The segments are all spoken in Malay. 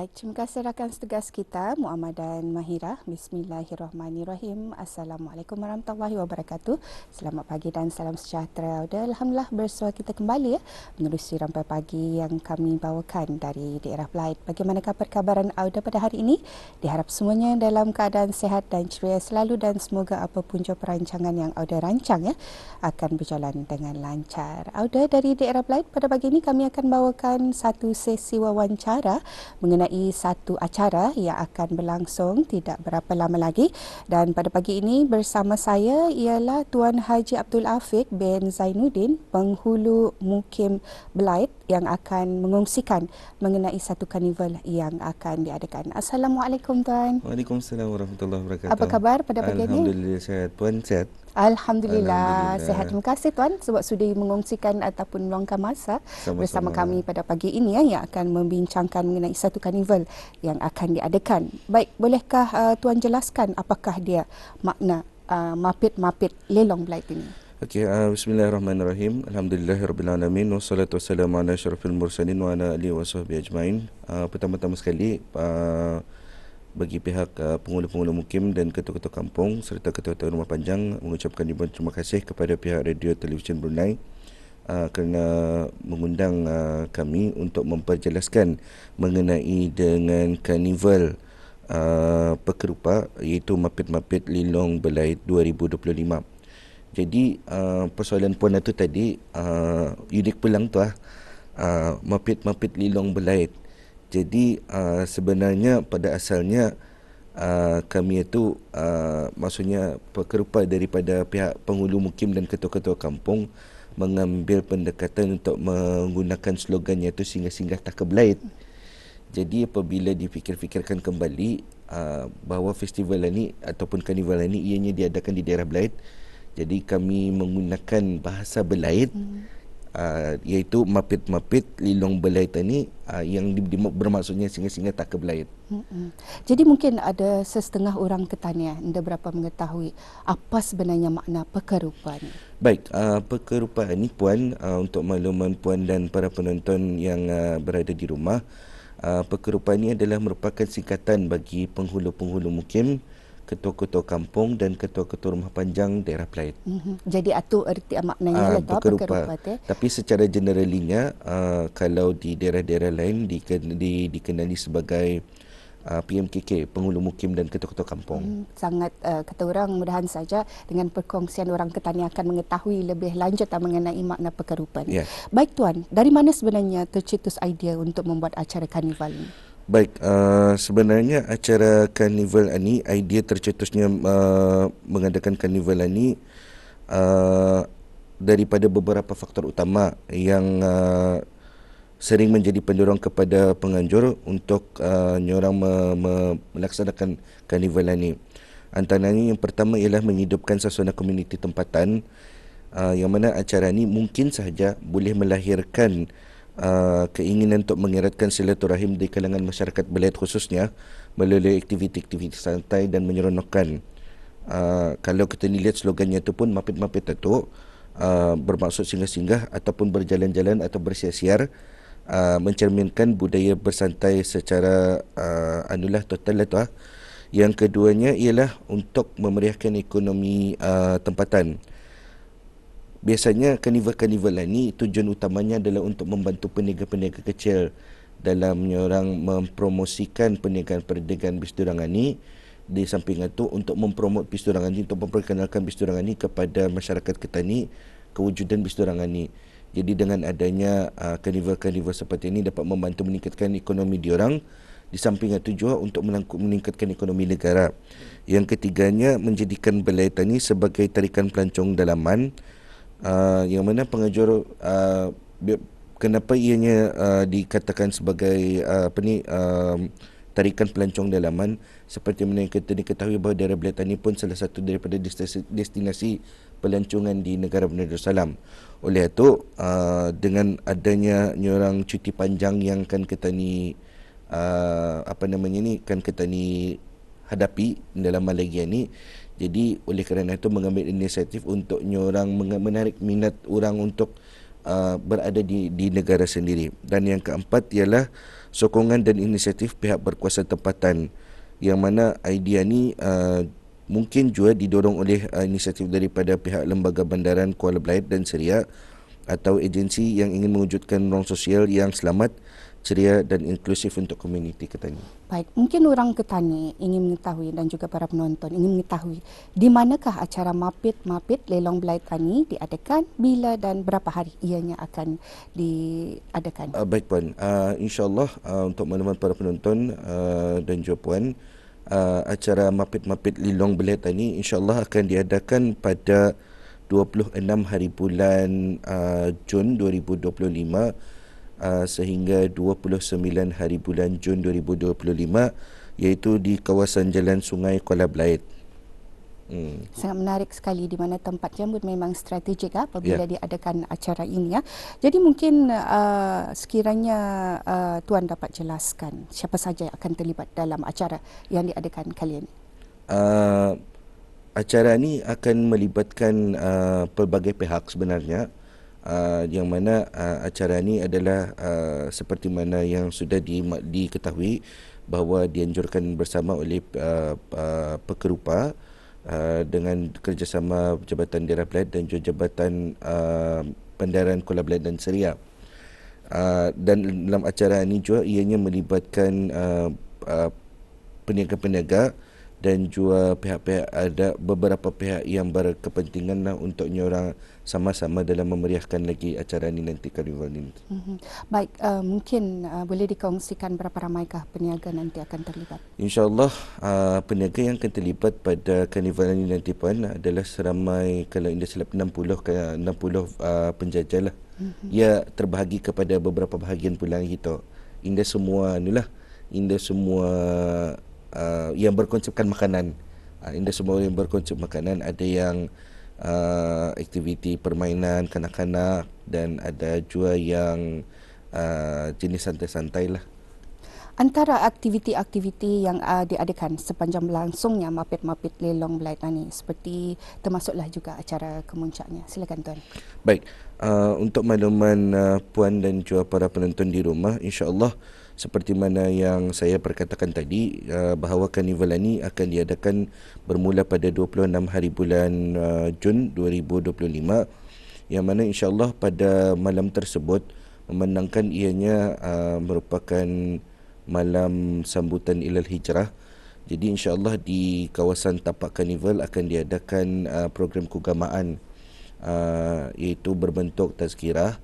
Baik, terima kasih rakan setugas kita Muhammad dan Mahira. Bismillahirrahmanirrahim. Assalamualaikum warahmatullahi wabarakatuh. Selamat pagi dan salam sejahtera. Alhamdulillah bersua kita kembali ya menerusi rampai pagi yang kami bawakan dari daerah Belait. Bagaimanakah perkabaran Auda pada hari ini? Diharap semuanya dalam keadaan sehat dan ceria selalu dan semoga apa punca perancangan yang Auda rancang ya akan berjalan dengan lancar. Auda dari daerah Belait pada pagi ini kami akan bawakan satu sesi wawancara mengenai mengenai satu acara yang akan berlangsung tidak berapa lama lagi dan pada pagi ini bersama saya ialah Tuan Haji Abdul Afiq bin Zainuddin penghulu Mukim Belait yang akan mengongsikan mengenai satu karnival yang akan diadakan. Assalamualaikum tuan. Waalaikumsalam warahmatullahi wabarakatuh. Apa khabar pada pagi ini? Alhamdulillah sehat. Tuan sehat? Alhamdulillah, Alhamdulillah sehat. Terima kasih tuan sebab sudi mengongsikan ataupun meluangkan masa Sama-sama. bersama kami pada pagi ini ya yang akan membincangkan mengenai satu karnival yang akan diadakan. Baik, bolehkah uh, tuan jelaskan apakah dia makna uh, mapit-mapit lelong Blight ini? Okey, uh, bismillahirrahmanirrahim. Alhamdulillahirabbil wassalatu wassalamu ala asyrafil mursalin wa ala alihi wasahbihi ajmain. Uh, pertama-tama sekali uh, bagi pihak uh, penghulu-penghulu mukim dan ketua-ketua kampung serta ketua-ketua rumah panjang mengucapkan ribuan terima kasih kepada pihak radio televisyen Brunei uh, kerana mengundang uh, kami untuk memperjelaskan mengenai dengan karnival uh, pekerupa iaitu Mapit-Mapit Lilong Belait 2025. Jadi uh, persoalan puan itu tadi uh, unik pulang tu ah uh, Mapit-Mapit Lilong Belait jadi uh, sebenarnya pada asalnya uh, kami itu uh, maksudnya pekerupa daripada pihak penghulu mukim dan ketua-ketua kampung mengambil pendekatan untuk menggunakan slogannya itu singgah-singgah tak kebelait. Jadi apabila dipikir-fikirkan kembali uh, bahawa festival ini ataupun karnival ini ianya diadakan di daerah Belait. Jadi kami menggunakan bahasa Belait hmm uh, iaitu mapit-mapit lilong belait ini uh, yang di, di, bermaksudnya singa-singa tak kebelait. Hmm. Jadi mungkin ada setengah orang ketanya anda berapa mengetahui apa sebenarnya makna pekerupa ini? Baik, uh, pekerupa ini puan uh, untuk makluman puan dan para penonton yang uh, berada di rumah uh, pekerupa ini adalah merupakan singkatan bagi penghulu-penghulu mukim ketua-ketua kampung dan ketua-ketua rumah panjang daerah Pelait. Mm-hmm. Jadi itu erti maknanya uh, lah tu apa kerupat eh? Tapi secara generalinya uh, kalau di daerah-daerah lain diken, di, dikenali sebagai uh, PMKK, penghulu mukim dan ketua-ketua kampung. Hmm, sangat uh, kata orang mudahan saja dengan perkongsian orang ketani akan mengetahui lebih lanjut mengenai makna pekerupan. Yeah. Baik tuan, dari mana sebenarnya tercetus idea untuk membuat acara karnival ini? Baik, uh, sebenarnya acara karnival ini, idea tercetusnya uh, mengadakan karnival ini uh, daripada beberapa faktor utama yang uh, sering menjadi pendorong kepada penganjur untuk uh, nyorang me- me- melaksanakan karnival ini. Antaranya yang pertama ialah menghidupkan suasana komuniti tempatan uh, yang mana acara ini mungkin sahaja boleh melahirkan Uh, keinginan untuk mengeratkan silaturahim di kalangan masyarakat Belait khususnya melalui aktiviti-aktiviti santai dan menyeronokkan. Uh, kalau kita lihat slogannya itu pun mapit-mapit itu uh, bermaksud singgah-singgah ataupun berjalan-jalan atau bersiar-siar uh, mencerminkan budaya bersantai secara uh, anulah total lah tu. Uh. Yang keduanya ialah untuk memeriahkan ekonomi uh, tempatan biasanya karnival-karnival ini tujuan utamanya adalah untuk membantu peniaga-peniaga kecil. Dalam orang mempromosikan perniagaan perdagangan bisturangan ini di samping itu untuk mempromot bisturangan ini untuk memperkenalkan bisturangan ini kepada masyarakat ketani kewujudan bisturangan ini jadi dengan adanya uh, karnival-karnival seperti ini dapat membantu meningkatkan ekonomi diorang di samping itu juga untuk meningkatkan ekonomi negara. Yang ketiganya menjadikan belai tani sebagai tarikan pelancong dalaman uh, yang mana pengajur uh, kenapa ianya uh, dikatakan sebagai uh, apa ni uh, tarikan pelancong dalaman seperti mana yang kita diketahui bahawa daerah Belatani pun salah satu daripada destinasi, destinasi pelancongan di negara Brunei Darussalam. Oleh itu uh, dengan adanya nyorang cuti panjang yang kan kita ni uh, apa namanya ni kan kita ni hadapi dalam Malaysia ni jadi oleh kerana itu mengambil inisiatif untuk nyorang menarik minat orang untuk uh, berada di di negara sendiri. Dan yang keempat ialah sokongan dan inisiatif pihak berkuasa tempatan. Yang mana idea ni uh, mungkin juga didorong oleh uh, inisiatif daripada pihak lembaga bandaran Kuala Belait dan Seria atau agensi yang ingin mewujudkan ruang sosial yang selamat ceria dan inklusif untuk komuniti Ketani. Baik, mungkin orang Ketani ingin mengetahui dan juga para penonton ingin mengetahui di manakah acara Mapit-Mapit Lelong Belai Tani diadakan, bila dan berapa hari ianya akan diadakan? Uh, baik Puan, uh, insyaAllah uh, untuk maklumat para penonton uh, dan juga Puan, uh, acara Mapit-Mapit Lelong Belai Tani insyaAllah akan diadakan pada 26 hari bulan uh, Jun 2025 uh, sehingga 29 hari bulan Jun 2025 iaitu di kawasan Jalan Sungai Kuala Belait. Hmm. Sangat menarik sekali di mana tempat jambut memang strategik ah, apabila yeah. diadakan acara ini ya. Jadi mungkin uh, sekiranya uh, tuan dapat jelaskan siapa saja yang akan terlibat dalam acara yang diadakan kali ini. Uh, acara ini akan melibatkan uh, pelbagai pihak sebenarnya uh, yang mana uh, acara ini adalah uh, seperti mana yang sudah di, diketahui bahawa dianjurkan bersama oleh uh, uh, pekerupa uh, dengan kerjasama Jabatan Daerah Belat dan juga Jabatan uh, Pendaran Kuala Belat dan Seria. Uh, dan dalam acara ini juga ianya melibatkan uh, uh, peniaga-peniaga dan juga pihak-pihak ada beberapa pihak yang berkepentingan lah untuk orang sama-sama dalam memeriahkan lagi acara ini nanti karnival ini. Mm-hmm. Baik, uh, mungkin uh, boleh dikongsikan berapa ramaikah peniaga nanti akan terlibat? InsyaAllah uh, peniaga yang akan terlibat pada karnival ini nanti pun adalah seramai kalau indah silap 60 ke 60 uh, penjajah lah. Mm-hmm. Ia terbahagi kepada beberapa bahagian pulang kita. Indah semua inilah indah semua uh, yang berkonsepkan makanan. Uh, ini semua yang berkonsep makanan ada yang uh, aktiviti permainan kanak-kanak dan ada juga yang uh, jenis santai-santai lah. Antara aktiviti-aktiviti yang uh, diadakan sepanjang berlangsungnya Mapit-Mapit Lelong Belait ini seperti termasuklah juga acara kemuncaknya. Silakan Tuan. Baik, uh, untuk makluman uh, Puan dan juga para penonton di rumah, insyaAllah seperti mana yang saya perkatakan tadi uh, bahawa karnival ini akan diadakan bermula pada 26 hari bulan uh, Jun 2025 yang mana insyaallah pada malam tersebut memandangkan ianya uh, merupakan malam sambutan ilal hijrah. Jadi insyaallah di kawasan tapak karnival akan diadakan uh, program keagamaan uh, iaitu berbentuk tazkirah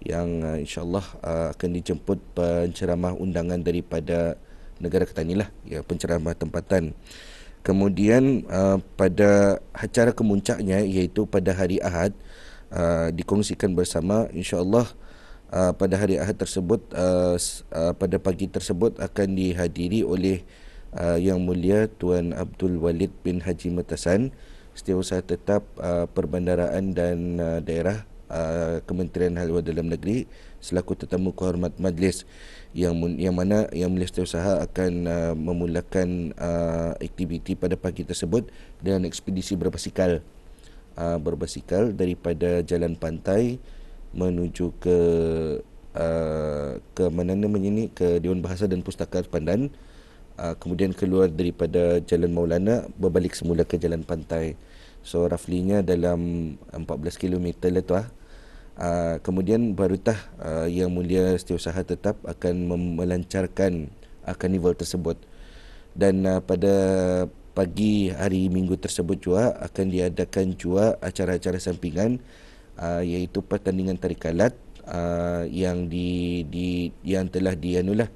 yang uh, insyaallah uh, akan dijemput penceramah undangan daripada negara Ketani lah ya penceramah tempatan. Kemudian uh, pada acara kemuncaknya iaitu pada hari Ahad uh, dikongsikan bersama insyaallah uh, pada hari Ahad tersebut uh, uh, pada pagi tersebut akan dihadiri oleh uh, yang mulia Tuan Abdul Walid bin Haji Metasan Setiausaha Tetap uh, Perbandaraan dan uh, Daerah Uh, Kementerian Hal Ehwal Dalam Negeri selaku tetamu kehormat majlis. Yang yang mana yang majlis usaha akan uh, memulakan uh, aktiviti pada pagi tersebut dengan ekspedisi berbasikal. Uh, berbasikal daripada jalan pantai menuju ke uh, ke mana namanya ni ke Dewan Bahasa dan Pustaka Pandan uh, kemudian keluar daripada jalan Maulana berbalik semula ke jalan pantai. So roughly-nya dalam 14 km lah tu ah. Uh, kemudian barutah uh, yang mulia setiausaha tetap akan melancarkan uh, karnival tersebut. Dan uh, pada pagi hari minggu tersebut juga akan diadakan juga acara-acara sampingan uh, iaitu pertandingan tarik kalat uh, yang di, di yang telah dianulah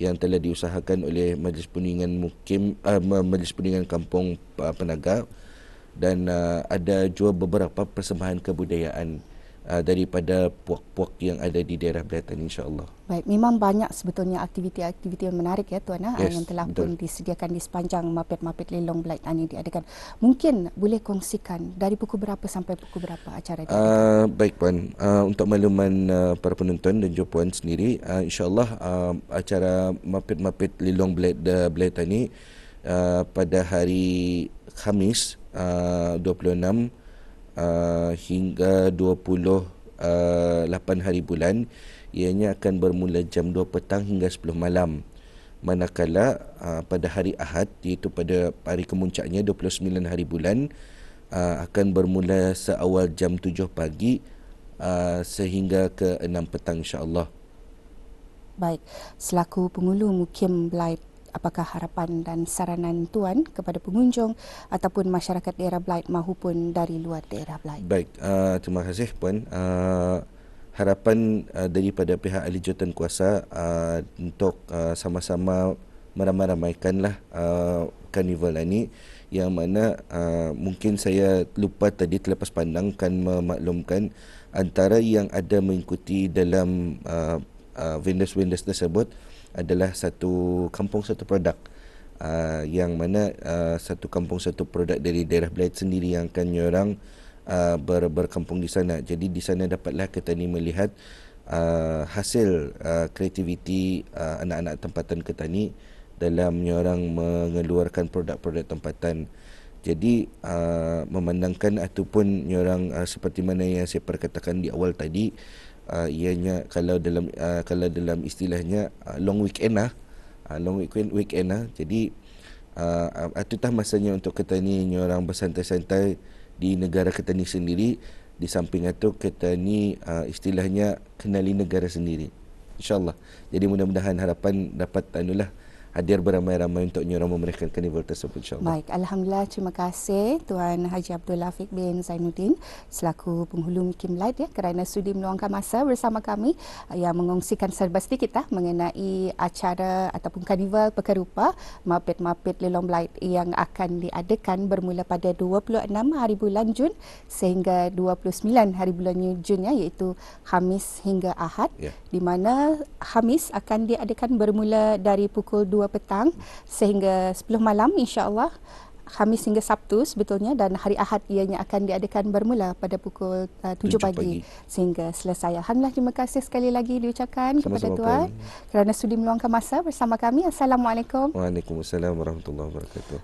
yang telah diusahakan oleh Majlis Puningan Mukim uh, Majlis Puningan Kampung uh, Penaga. Dan uh, ada juga beberapa persembahan kebudayaan uh, daripada puak-puak yang ada di daerah Bratan insya-Allah. Baik, memang banyak sebetulnya aktiviti-aktiviti yang menarik ya tuan ah, yes, yang telah betul. pun disediakan di sepanjang Mapit-Mapit Lelong Blight ini diadakan. Mungkin boleh kongsikan dari pukul berapa sampai pukul berapa acara ini? Uh, baik puan, uh, untuk makluman uh, para penonton dan juga puan sendiri, uh, insya-Allah uh, acara Mapit-Mapit Lelong uh, Blight ini uh, pada hari Khamis uh, 26 uh, hingga 20 uh, 8 hari bulan. Ianya akan bermula jam 2 petang hingga 10 malam. Manakala uh, pada hari Ahad iaitu pada hari kemuncaknya 29 hari bulan uh, akan bermula seawal jam 7 pagi uh, sehingga ke 6 petang insya-Allah. Baik, selaku pengulu Mukim Blight apakah harapan dan saranan tuan kepada pengunjung ataupun masyarakat daerah Blight maupun dari luar daerah Blight? Baik, uh, terima kasih puan. Uh, harapan uh, daripada pihak ahli jawatan kuasa uh, untuk uh, sama-sama meramai-ramaikanlah uh, karnival ini yang mana uh, mungkin saya lupa tadi terlepas pandang kan memaklumkan antara yang ada mengikuti dalam uh, uh, vendors-vendors tersebut adalah satu kampung satu produk uh, yang mana uh, satu kampung satu produk dari daerah Blade sendiri yang akan nyorang uh, ber, berkampung di sana. Jadi di sana dapatlah kita ni melihat uh, hasil uh, kreativiti uh, anak-anak tempatan Ketani dalam nyorang mengeluarkan produk-produk tempatan. Jadi uh, memandangkan ataupun nyorang uh, seperti mana yang saya perkatakan di awal tadi uh, ianya kalau dalam uh, kalau dalam istilahnya uh, long weekend lah. Uh, long weekend weekend lah. Jadi uh, uh, itu tah masanya untuk kita ni orang bersantai-santai di negara kita ni sendiri. Di samping itu kita ni uh, istilahnya kenali negara sendiri. Insyaallah. Jadi mudah-mudahan harapan dapat anulah hadir beramai-ramai untuk nyorang memberikan karnival tersebut insyaAllah. Baik, Alhamdulillah terima kasih Tuan Haji Abdul Lafiq bin Zainuddin selaku penghulu Kim Light ya kerana sudi meluangkan masa bersama kami uh, yang mengongsikan serba sedikit lah mengenai acara ataupun karnival pekerupa Mapit-Mapit Lelong Light yang akan diadakan bermula pada 26 hari bulan Jun sehingga 29 hari bulan Jun ya iaitu Hamis hingga Ahad ya. di mana Hamis akan diadakan bermula dari pukul 2 petang sehingga 10 malam insya-Allah Khamis hingga Sabtu sebetulnya dan hari Ahad ianya akan diadakan bermula pada pukul uh, 7, 7 pagi, pagi sehingga selesai. Alhamdulillah terima kasih sekali lagi diucapkan Sama-sama kepada tuan kerana sudi meluangkan masa bersama kami. Assalamualaikum. Waalaikumsalam warahmatullahi wabarakatuh.